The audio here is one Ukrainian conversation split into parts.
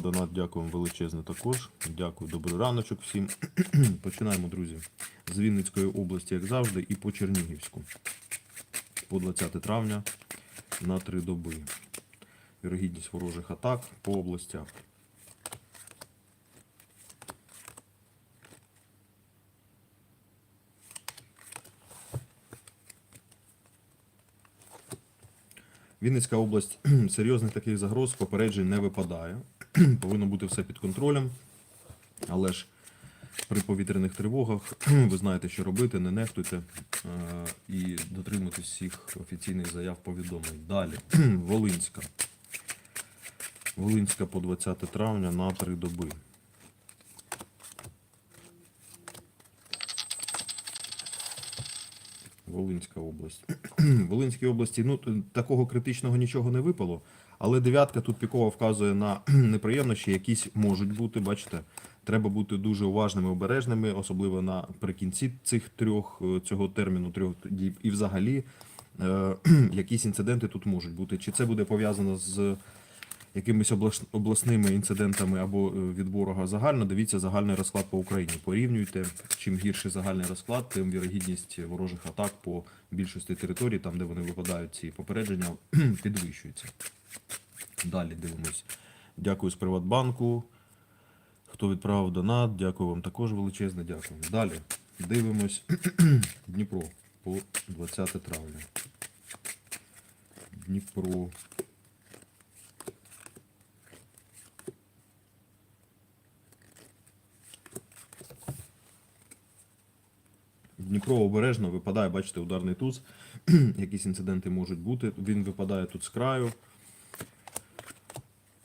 прислав донат, дякую вам величезне також. Дякую, добрий раночок всім. Починаємо, друзі, з Вінницької області, як завжди, і по Чернігівську. По 20 травня на три доби. Вірогідність ворожих атак по областях. Вінницька область серйозних таких загроз попереджень не випадає. Повинно бути все під контролем. Але ж при повітряних тривогах ви знаєте, що робити, не нехтуйте е, і дотримуйтесь всіх офіційних заяв повідомлень. Далі, Волинська. Волинська по 20 травня на три доби. Волинська область. В Волинській області ну, такого критичного нічого не випало, але дев'ятка тут пікова вказує на неприємності, якісь можуть бути. Бачите, треба бути дуже уважними, обережними, особливо наприкінці цих трьох е, цього терміну трьох діб. І взагалі е, якісь інциденти тут можуть бути. Чи це буде пов'язано з якимись облас- обласними інцидентами або е, від ворога загально, дивіться загальний розклад по Україні. Порівнюйте. Чим гірший загальний розклад, тим вірогідність ворожих атак по більшості територій, там де вони випадають, ці попередження підвищується. Далі дивимось. Дякую з Приватбанку. Хто відправив донат, дякую вам також величезне, дякую. Далі дивимось Дніпро по 20 травня. Дніпро. Дніпро обережно випадає, бачите, ударний туз. Якісь інциденти можуть бути. Він випадає тут з краю.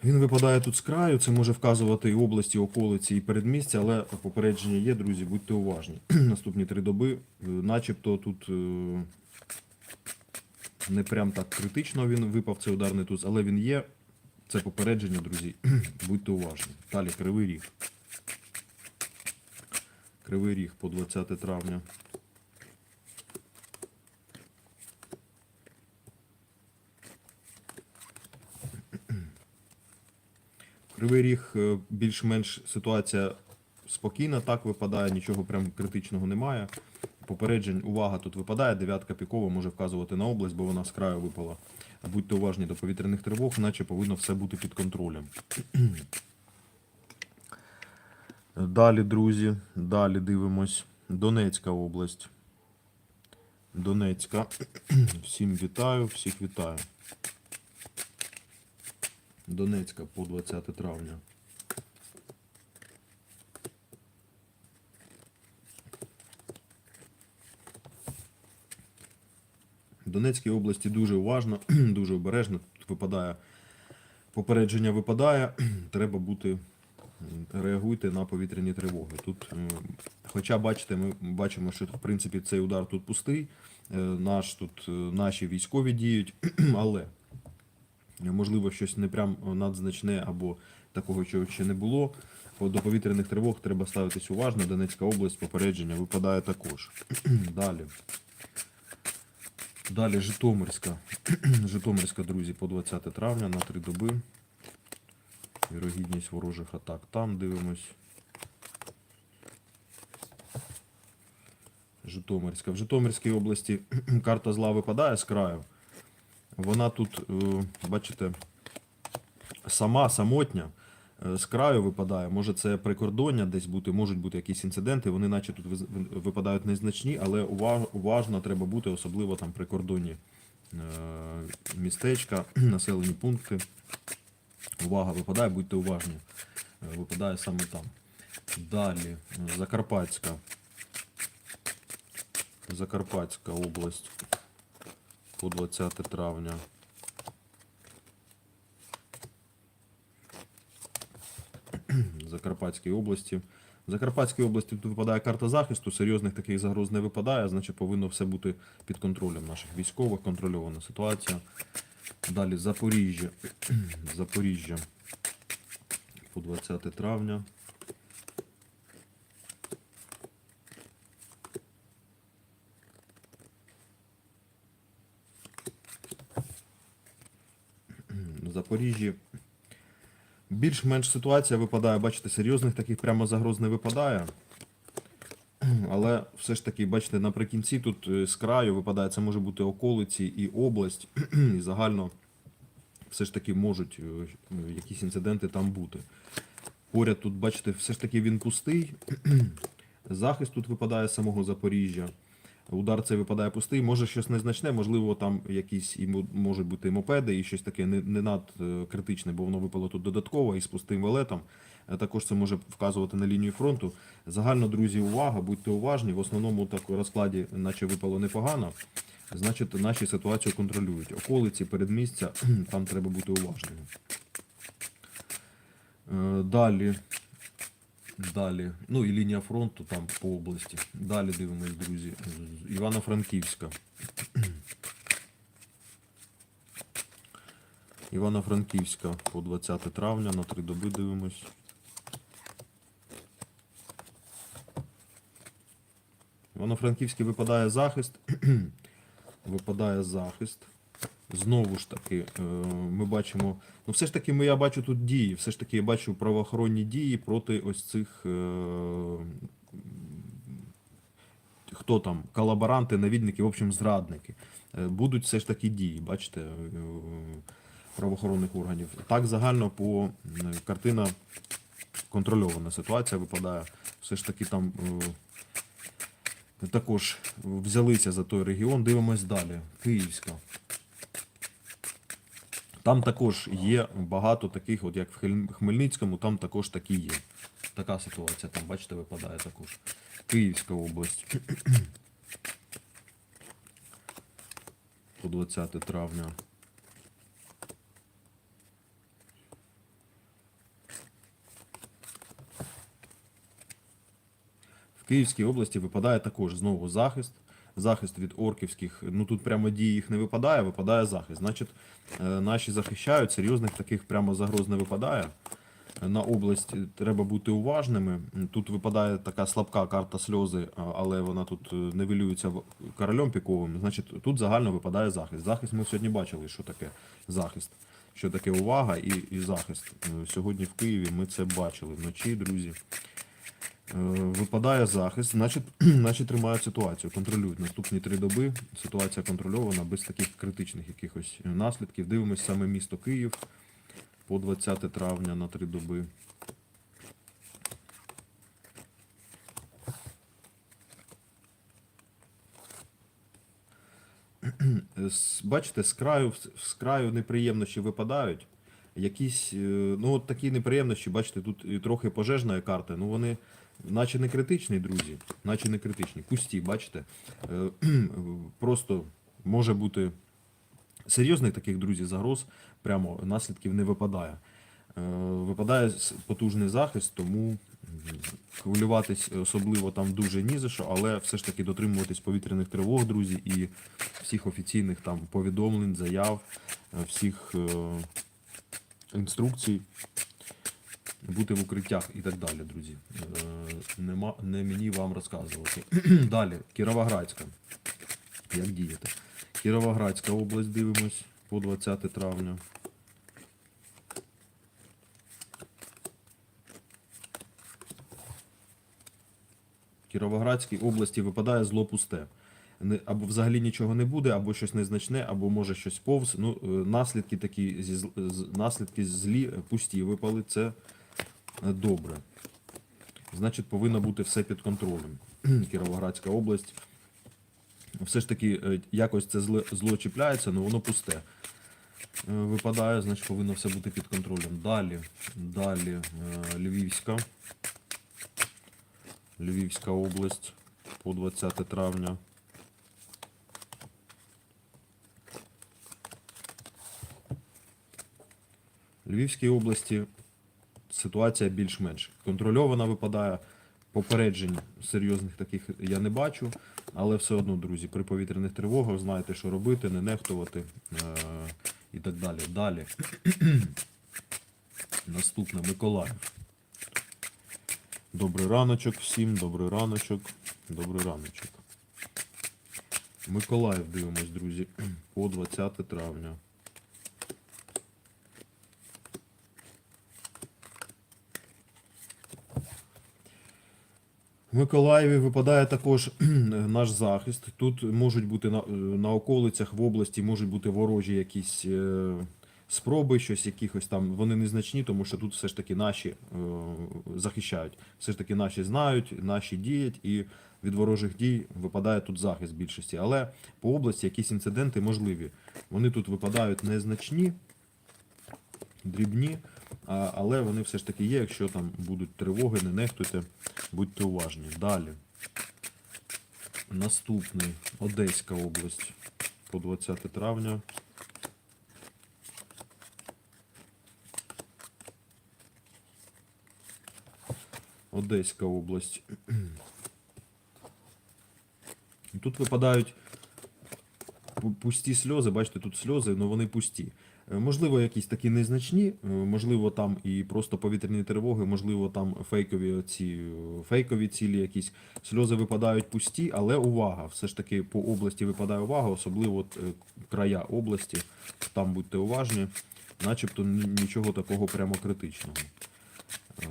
Він випадає тут з краю, це може вказувати і області, і околиці, і передмістя, але попередження є, друзі, будьте уважні. Наступні три доби, е, начебто тут е, не прям так критично він випав цей ударний туз, але він є. Це попередження, друзі. Будьте уважні. Далі кривий ріг. Кривий ріг по 20 травня. Кривий ріг е, більш-менш ситуація спокійна, так випадає, нічого прям критичного немає. Попереджень, увага тут випадає, дев'ятка пікова може вказувати на область, бо вона з краю випала. Будьте уважні до повітряних тривог, наче повинно все бути під контролем. Далі, друзі, далі дивимось. Донецька область. Донецька. Всім вітаю, всіх вітаю. Донецька по 20 травня. В Донецькій області дуже уважно, дуже обережно. Тут випадає попередження випадає. Треба бути, реагуйте на повітряні тривоги. Тут, хоча бачите, ми бачимо, що в принципі цей удар тут пустий. е, Наш тут е, наші військові діють, але можливо щось не прям надзначне або такого, чого ще не було. До повітряних тривог треба ставитись уважно. Донецька область попередження випадає також. Далі. Далі Житомирська. Житомирська, друзі, по 20 травня на три доби. Вірогідність ворожих атак. Там дивимось. Житомирська. В Житомирській області карта зла випадає з краю. Вона тут, е, бачите, сама самотня е, з краю випадає. Може це прикордоння десь бути, можуть бути якісь інциденти. Вони наче тут випадають незначні, але ува- уважно треба бути, особливо там прикордонні е, містечка, населені пункти. Увага випадає, будьте уважні. Випадає саме там. Далі, Закарпатська. Закарпатська область по 20 травня. Закарпатській області. В Закарпатській області тут випадає карта захисту, серйозних таких загроз не випадає, значить повинно все бути під контролем наших військових, контрольована ситуація. Далі Запоріжжя. Запоріжжя по 20 травня. В Запоріжжі Більш-менш ситуація випадає, бачите, серйозних таких прямо загроз не випадає. Але все ж таки, бачите, наприкінці тут е, з краю випадає, це може бути околиці і область, і загально все ж таки можуть е, якісь інциденти там бути. Поряд тут, бачите, все ж таки він пустий. Захист тут випадає з самого Запоріжжя. Удар цей випадає пустий. Може щось незначне, можливо, там якісь і можуть бути і мопеди, і щось таке не, не над е, критичне, бо воно випало тут додатково і з пустим валетом. Е, Також це може вказувати на лінію фронту. Загально, друзі, увага, будьте уважні. В основному так у розкладі, наче випало непогано. Значить, наші ситуацію контролюють. Околиці, передмістя, там треба бути уважними. Е, Далі. Далі. Ну і лінія фронту там по області. Далі дивимось, друзі. Івано-Франківська. Івано-Франківська по 20 травня на три доби дивимось. Івано-Франківський випадає захист. випадає захист. Знову ж таки, е, ми бачимо. Ну, все ж таки, ми, я бачу тут дії. Все ж таки, я бачу правоохоронні дії проти ось цих. е, Хто там? Колаборанти, навідники, в общем, зрадники. Е, Будуть все ж таки дії, бачите, правоохоронних органів. Так, загально по картина контрольована ситуація випадає. Все ж таки там. також взялися за той регіон. Дивимось далі. Київська. Там також є багато таких, от як в Хмельницькому, там також такі є. Така ситуація, там, бачите, випадає також. Київська область. По 20 травня. В Київській області випадає також знову захист. Захист від орківських, ну тут прямо дії їх не випадає, випадає захист. Значить, е, наші захищають, серйозних таких прямо загроз не випадає. На область треба бути уважними. Тут випадає така слабка карта сльози, але вона тут е, нивелюється в- королем піковим. Значить, тут загально випадає захист. Захист ми сьогодні бачили, що таке захист. Що таке увага і, і захист. Е, Сьогодні в Києві ми це бачили вночі, друзі. Е, Випадає захист, значить, значить тримають ситуацію, контролюють наступні три доби. Ситуація контрольована без таких критичних якихось наслідків. Дивимось саме місто Київ по 20 травня на три доби. Бачите, з краю, з краю неприємності випадають. Якісь, е, ну от такі неприємності, бачите, тут трохи пожежна карта, ну вони наче не критичні, друзі, наче не критичні. Пусті, бачите. Е, Просто може бути серйозних таких, друзі, загроз, прямо наслідків не випадає. Е, Випадає потужний захист, тому хвилюватись особливо там дуже ні за що, але все ж таки дотримуватись повітряних тривог, друзі, і всіх офіційних там повідомлень, заяв, е, всіх інструкцій, бути в укриттях і так далі, друзі. Е, Нема, не мені вам розказувати. далі, Кіровоградська. Як діяти? Кіровоградська область дивимось по 20 травня. Кіровоградській області випадає зло пусте. Або взагалі нічого не буде, або щось незначне, або може щось повз. Ну, е, наслідки такі наслідки злі е, пусті випали. Це добре. Значить, повинно бути все під контролем. Кіровоградська область. Все ж таки, е, якось це зло, чіпляється, але воно пусте. Е, Випадає, значить, повинно все бути під контролем. Далі, далі, е, Львівська. Львівська область по 20 травня. Львівській області ситуація більш-менш контрольована випадає. Попереджень серйозних таких я не бачу, але все одно, друзі, при повітряних тривогах знаєте, що робити, не нехтувати е- і так далі. Далі. Наступне Миколаїв. Добрий раночок всім, добрий раночок, добрий раночок. Миколаїв дивимось, друзі, по 20 травня. Миколаєві випадає також наш захист. Тут можуть бути на, на околицях в області можуть бути ворожі якісь е, спроби, щось якихось там. Вони незначні, тому що тут все ж таки наші е, захищають. Все ж таки наші знають, наші діють, і від ворожих дій випадає тут захист в більшості. Але по області якісь інциденти можливі. Вони тут випадають незначні, дрібні, але вони все ж таки є. Якщо там будуть тривоги, не нехтуйте, будьте уважні. Далі. Наступний Одеська область по 20 травня. Одеська область. Тут випадають пусті сльози, бачите, тут сльози, але вони пусті. Е, Можливо, якісь такі незначні, е, можливо, там і просто повітряні тривоги, можливо, там фейкові ці фейкові цілі якісь. Сльози випадають пусті, але увага! Все ж таки по області випадає увага, особливо от, е, края області. Там будьте уважні, начебто нічого такого прямо критичного. Е,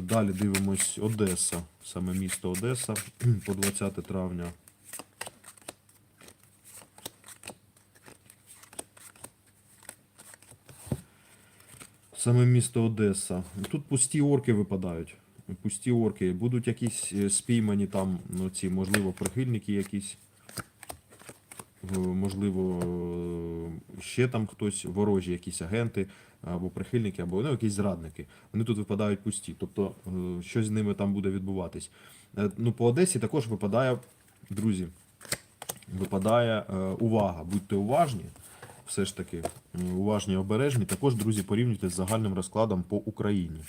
Далі дивимось Одеса, саме місто Одеса по 20 травня. Саме місто Одеса. Тут пусті орки випадають. Пусті орки. Будуть якісь е, спіймані там, ну, ці, можливо, прихильники якісь. Е, Можливо, е, ще там хтось, ворожі якісь агенти, або прихильники, або ну, якісь зрадники. Вони тут випадають пусті. Тобто щось з ними там буде відбуватись. Ну, по Одесі також випадає, друзі, випадає увага. Будьте уважні, все ж таки, е, уважні і обережні. Також, друзі, порівнюйте з загальним розкладом по Україні.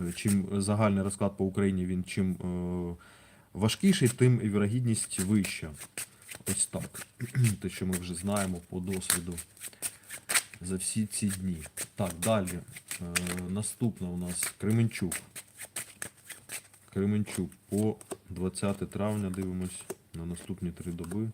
Е, Чим загальний розклад по Україні він чим е, важкіший, тим і вірогідність вища. Ось так. Те, що ми вже знаємо по досвіду за всі ці дні. Так, далі. Наступна у нас Кременчук. Кременчук по 20 травня дивимось на наступні три доби.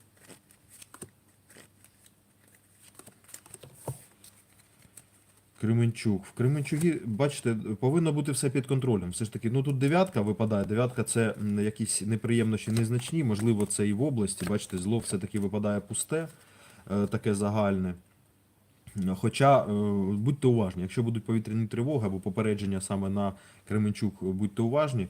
Кременчук. В Кременчугі, бачите, повинно бути все під контролем. Все ж таки, ну тут дев'ятка випадає. Дев'ятка це якісь неприємності незначні, можливо, це і в області. Бачите, зло все-таки випадає пусте, е, таке загальне. Хоча е, будьте уважні, якщо будуть повітряні тривоги або попередження саме на Кременчук, будьте уважні.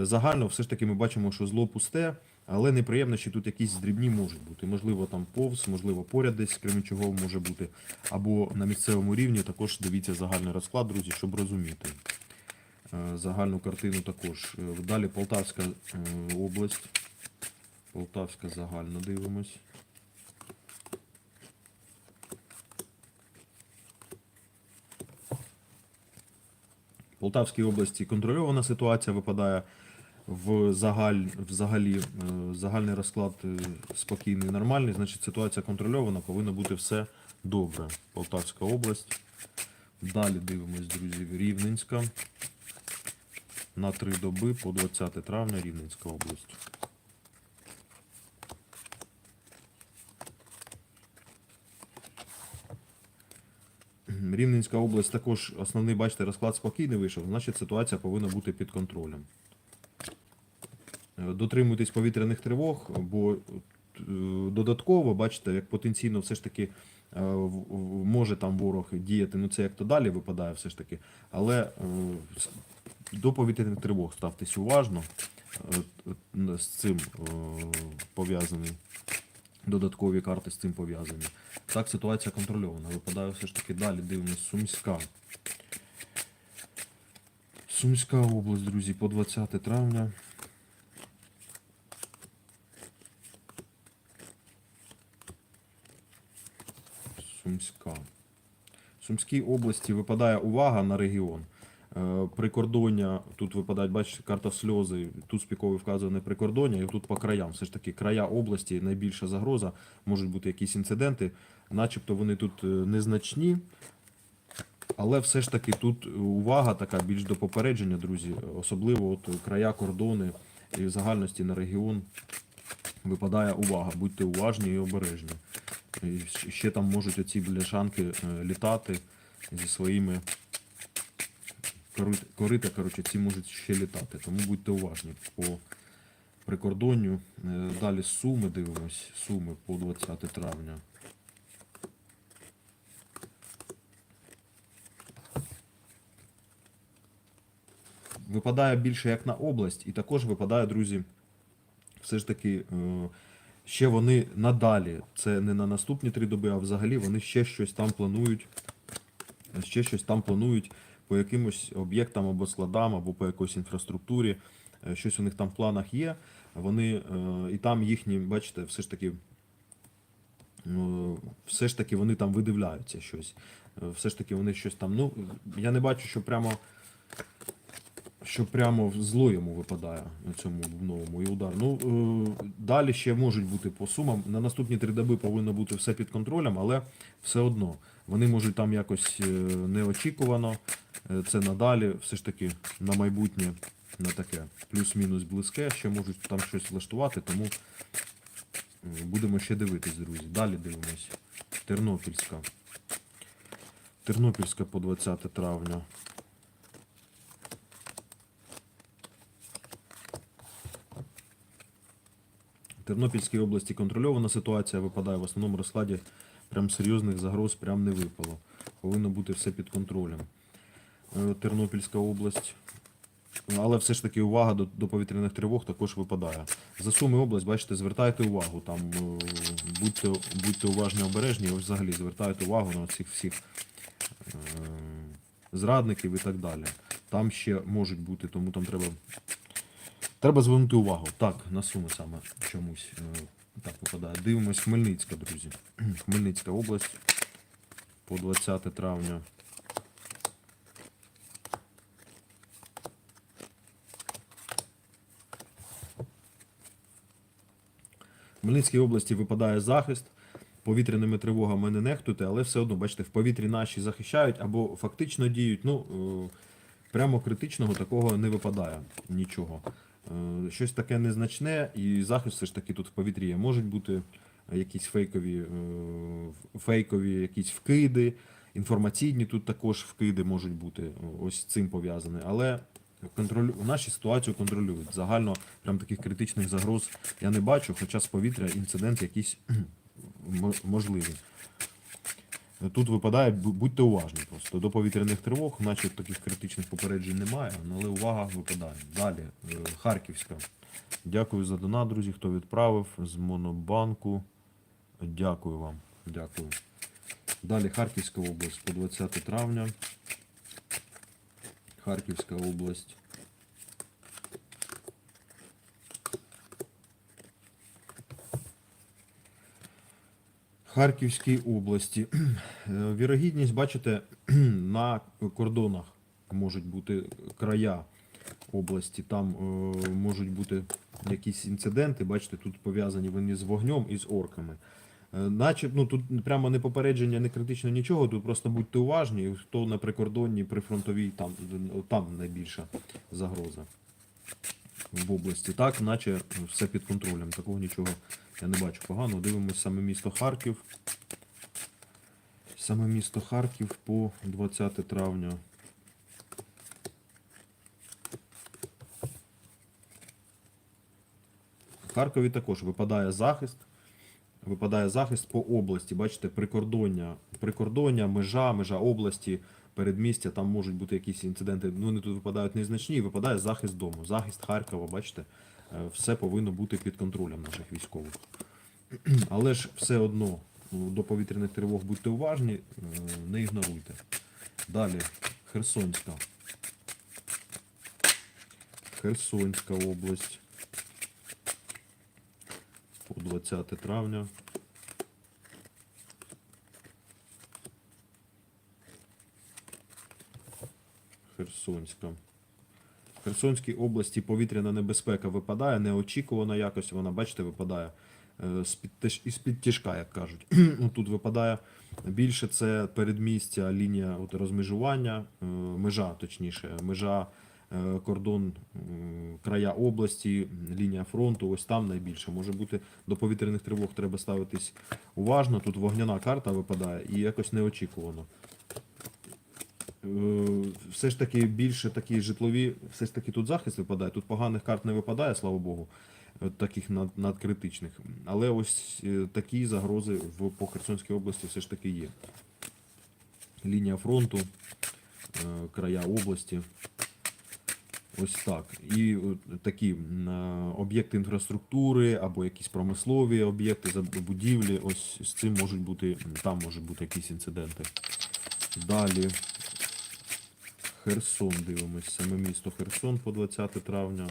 Е, Загально все ж таки ми бачимо, що зло пусте, але неприємності тут якісь дрібні можуть бути. Можливо, там повз, можливо, поряд десь з Кременчугом може бути, або на місцевому рівні також дивіться загальний розклад, друзі, щоб розуміти. Е, Загальну картину також. Е, Далі Полтавська е, область. Полтавська загально дивимось. Полтавській області контрольована ситуація випадає в загаль, взагалі е, загальний розклад е, спокійний, нормальний. Значить, ситуація контрольована, повинно бути все добре. Полтавська область. Далі дивимось, друзі, Рівненська. На три доби по 20 травня Рівненська область. Рівненська область також основний, бачите, розклад спокійний вийшов, значить ситуація повинна бути під контролем. Дотримуйтесь повітряних тривог, бо е, додатково, бачите, як потенційно все ж таки е, може там ворог діяти, ну це як то далі випадає все ж таки. Але е, до повітряних тривог ставтесь уважно. З цим пов'язаний додаткові карти з цим пов'язані. Так, ситуація контрольована. Випадає все ж таки далі. Дивимось Сумська. Сумська область, друзі, по 20 травня. Сумська. В Сумській області випадає увага на регіон. Е, Прикордоння, тут випадають, бачите, карта сльози, тут спіковий вказане прикордоння, і тут по краям. Все ж таки, края області найбільша загроза, можуть бути якісь інциденти, начебто вони тут е, незначні, але все ж таки тут увага така більш до попередження, друзі, особливо от края, кордони і в загальності на регіон випадає увага. Будьте уважні і обережні. І ще там можуть оці бляшанки е, літати зі своїми корит- корита, коротше, ці можуть ще літати. Тому будьте уважні по прикордонню. Е, Далі суми дивимось. Суми по 20 травня. Випадає більше як на область, і також випадає, друзі, все ж таки, е, ще вони надалі. Це не на наступні три доби, а взагалі вони ще щось там планують. Ще щось там планують по якимось об'єктам або складам, або по якоїсь інфраструктурі. Е, Щось у них там в планах є. Вони е, і там їхні, бачите, все ж таки. е, Все ж таки вони там видивляються щось. Все ж таки вони щось там. Ну, я не бачу, що прямо що прямо в зло йому випадає на цьому новому і удар. Ну е, далі ще можуть бути по сумам. На наступні три доби повинно бути все під контролем, але все одно вони можуть там якось е, неочікувано. е, Це надалі, все ж таки на майбутнє, на таке плюс-мінус близьке, ще можуть там щось влаштувати, тому е, будемо ще дивитись, друзі. Далі дивимось. Тернопільська. Тернопільська по 20 травня. Тернопільській області контрольована ситуація випадає в основному розкладі прям серйозних загроз прям не випало. Повинно бути все під контролем. Е, Тернопільська область. Але все ж таки увага до, до повітряних тривог також випадає. За Суми область, бачите, звертайте увагу. Там е, будьте, будьте уважні, обережні, ось взагалі звертайте увагу на цих всіх е, зрадників і так далі. Там ще можуть бути, тому там треба Треба звернути увагу. Так, на суми саме чомусь е, так випадає. Дивимось Хмельницька, друзі. Хмельницька область по 20 травня. В Хмельницькій області випадає захист. Повітряними тривогами не нехтуйте, але все одно, бачите, в повітрі наші захищають або фактично діють. Ну, е, прямо критичного такого не випадає нічого. Е, Щось таке незначне, і захист все ж таки тут в повітрі є. Можуть бути якісь фейкові, е, фейкові якісь вкиди, інформаційні тут також вкиди можуть бути ось цим пов'язані. Але контролю... наші ситуацію контролюють. Загально прям таких критичних загроз я не бачу, хоча з повітря інцидент якийсь можливий. Тут випадає, будьте уважні просто. До повітряних тривог, наче таких критичних попереджень немає, але увага випадає. Далі, е, Харківська. Дякую за донат, друзі, хто відправив з Монобанку. Дякую вам. Дякую. Далі Харківська область по 20 травня. Харківська область. Харківській області. Е, Вірогідність, бачите, на кордонах можуть бути края області, там е, можуть бути якісь інциденти, бачите, тут пов'язані вони з вогнем і з орками. Е, Наче, ну тут прямо не попередження, не критично нічого, тут просто будьте уважні, хто на прикордонні, прифронтовій, там, там найбільша загроза в області. Так, наче все під контролем. Такого нічого я не бачу погано. Дивимось саме місто Харків. Саме місто Харків по 20 травня. В Харкові також випадає захист. Випадає захист по області. Бачите, прикордоння, прикордоння, межа, межа області, передмістя, там можуть бути якісь інциденти. Ну, вони тут випадають незначні, і випадає захист дому. Захист Харкова, бачите, е, все повинно бути під контролем наших військових. Але ж все одно ну, до повітряних тривог будьте уважні, е, не ігноруйте. Далі, Херсонська. Херсонська область. По 20 травня. Херсонська. В Херсонській області повітряна небезпека випадає, неочікувано якось вона, бачите, випадає е, з-під із-під тяжка, як кажуть. Тут випадає більше це передмістя, лінія от, розмежування, е, межа, точніше, межа, е, кордон, края області, лінія фронту, ось там найбільше. Може бути до повітряних тривог треба ставитись уважно. Тут вогняна карта випадає і якось неочікувано. Е, все ж таки більше такі житлові, все ж таки тут захист випадає. Тут поганих карт не випадає, слава Богу, е, таких над, надкритичних. Але ось е, такі загрози в, по Херсонській області все ж таки є. Лінія фронту, края області. Ось так. І такі об'єкти інфраструктури або якісь промислові об'єкти, будівлі. Ось з цим можуть бути, там можуть бути якісь інциденти. Далі. Херсон дивимось. Саме місто Херсон по 20 травня.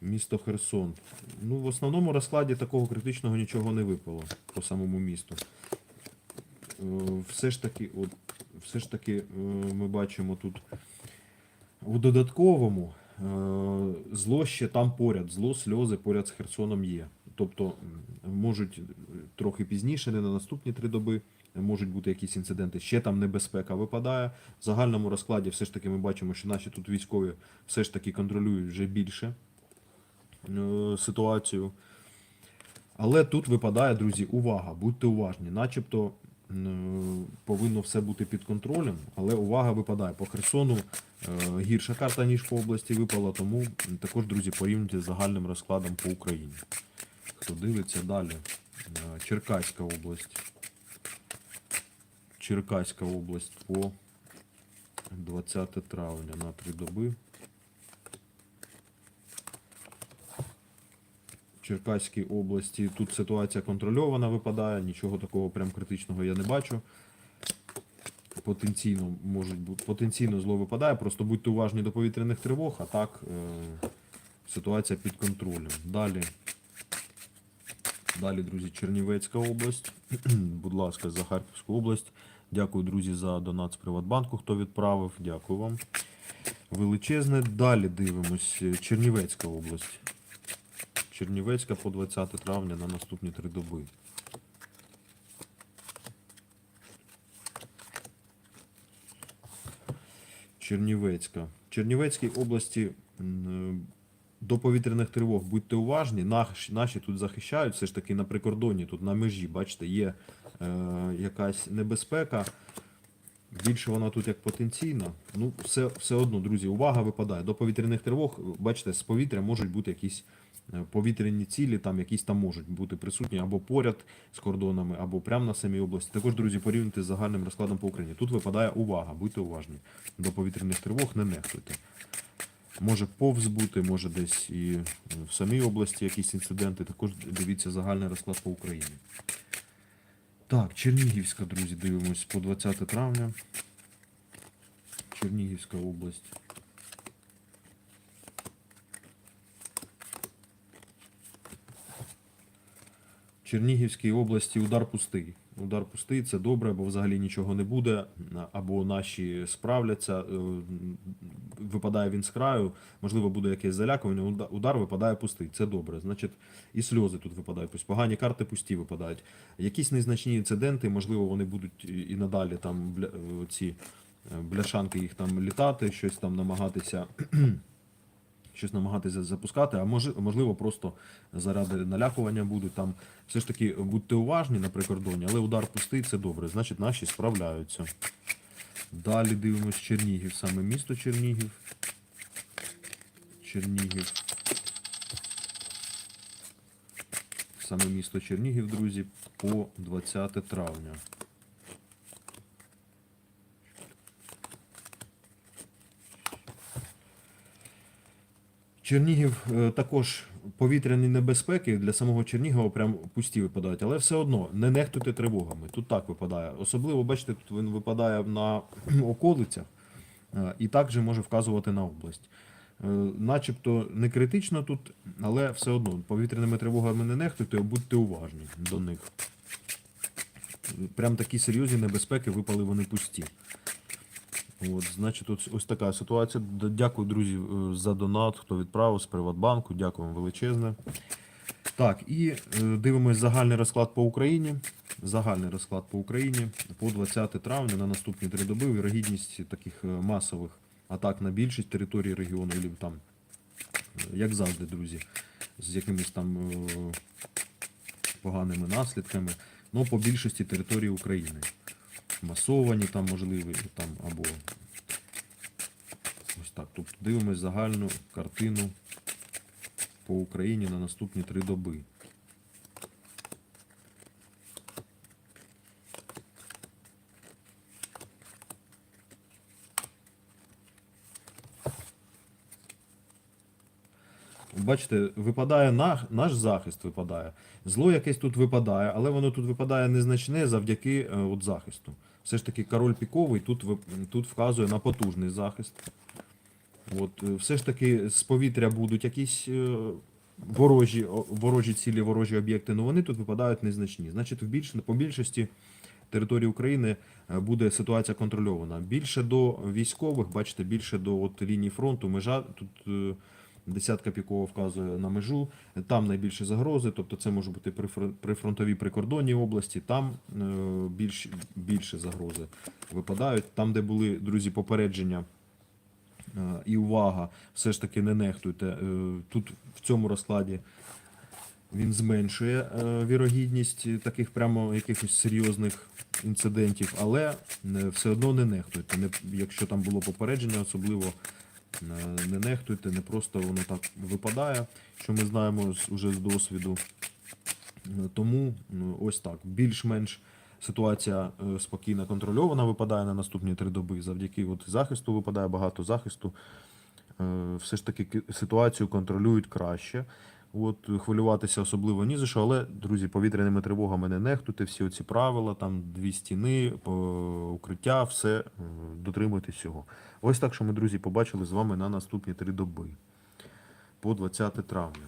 Місто Херсон. Ну, в основному розкладі такого критичного нічого не випало по самому місту. Е, Все ж таки, от, все ж таки е, ми бачимо тут у додатковому е, зло ще там поряд. Зло, сльози поряд з Херсоном є. Тобто можуть трохи пізніше, не на наступні три доби, можуть бути якісь інциденти. Ще там небезпека випадає. В загальному розкладі все ж таки ми бачимо, що наші тут військові все ж таки контролюють вже більше е, ситуацію. Але тут випадає, друзі, увага, будьте уважні, начебто м, повинно все бути під контролем, але увага випадає. По Херсону е, гірша карта, ніж по області випала, тому також, друзі, порівнюйте з загальним розкладом по Україні. Хто дивиться далі? Е, Черкаська область. Черкаська область по 20 травня на три доби. Черкаській області. Тут ситуація контрольована випадає, нічого такого прям критичного я не бачу. Потенційно можуть бути потенційно зло випадає, просто будьте уважні до повітряних тривог, а так е, ситуація під контролем. Далі. Далі, друзі, Чернівецька область. Будь ласка, за Харківську область. Дякую, друзі, за донат з Приватбанку, хто відправив. Дякую вам. Величезне. Далі дивимось. Чернівецька область. Чернівецька по 20 травня на наступні три доби. Чернівецька. Чернівецькій області до повітряних тривог будьте уважні. Наші, наші тут захищають, все ж таки на прикордоні, тут на межі, бачите, є е, якась небезпека. Більше вона тут як потенційна. Ну, все, все одно, друзі, увага випадає. До повітряних тривог, бачите, з повітря можуть бути якісь е, повітряні цілі, там якісь там можуть бути присутні або поряд з кордонами, або прямо на самій області. Також, друзі, порівняйте з загальним розкладом по Україні. Тут випадає увага, будьте уважні. До повітряних тривог не нехтуйте. Може повз бути, може десь і е, в самій області якісь інциденти. Також дивіться загальний розклад по Україні. Так, Чернігівська, друзі, дивимось по 20 травня. Чернігівська область. Чернігівській області удар пустий. Удар пустий це добре, бо взагалі нічого не буде, або наші справляться. е, Випадає він з краю, можливо, буде якесь залякування. уда- Удар випадає пустий. Це добре. Значить, і сльози тут випадають. Пусть погані карти пусті випадають. Якісь незначні інциденти, можливо, вони будуть і надалі там е, ці е, бляшанки їх там літати, щось там намагатися. Щось намагатися запускати, а може, можливо, просто заради налякування будуть там. Все ж таки будьте уважні на прикордоні, але удар пустий це добре. Значить, наші справляються. Далі дивимось Чернігів, саме місто Чернігів. Чернігів. Саме місто Чернігів, друзі, по 20 травня. Чернігів е, також повітряні небезпеки для самого Чернігова прям пусті випадають, але все одно не нехтуйте тривогами. Тут так випадає. Особливо, бачите, тут він випадає на околицях е, і також може вказувати на область. Е, Начебто не критично тут, але все одно повітряними тривогами не нехтуйте, будьте уважні до них. Прям такі серйозні небезпеки випали вони пусті. От, значить, ось, ось така ситуація. Дякую, друзі, е, за донат, хто відправив з Приватбанку. Дякую вам величезне. Так, і е, дивимось загальний розклад по Україні. Загальний розклад по Україні по 20 травня на наступні три доби. Вірогідність таких е, масових атак на більшість території регіону, там, як завжди, друзі, з якимись там поганими наслідками. Ну, по більшості території України. Масовані там можливі, там або ось так. Тобто дивимось загальну картину по Україні на наступні три доби. Бачите, випадає наш, наш захист випадає. Зло якесь тут випадає, але воно тут випадає незначне завдяки е, от захисту. Все ж таки король піковий тут, тут вказує на потужний захист. От, е, все ж таки з повітря будуть якісь е, ворожі, ворожі цілі, ворожі об'єкти, але вони тут випадають незначні. Значить, в більш, по більшості території України буде ситуація контрольована. Більше до військових, бачите, більше до от, лінії фронту, межа тут. Десятка пікова вказує на межу, там найбільше загрози, тобто це може бути прифр- прифронтові прикордонні області, там е, більш, більше загрози випадають. Там, де були, друзі, попередження е, і увага, все ж таки не нехтуйте. Е, Тут в цьому розкладі він зменшує вірогідність таких прямо якихось серйозних інцидентів, але все одно не нехтуйте. Не, якщо там було попередження, особливо не нехтуйте, не просто воно так випадає, що ми знаємо вже з досвіду. Е, Тому ну, ось так, більш-менш ситуація спокійно спокійна, контрольована випадає на наступні три доби. Завдяки от захисту випадає багато захисту. Е, Все ж таки ситуацію контролюють краще. От хвилюватися особливо ні за що, але друзі, повітряними тривогами не нехтуйте, всі оці правила, там дві стіни, укриття, все е, дотримуйтесь всього. Ось так, що ми, друзі, побачили з вами на наступні три доби по 20 травня.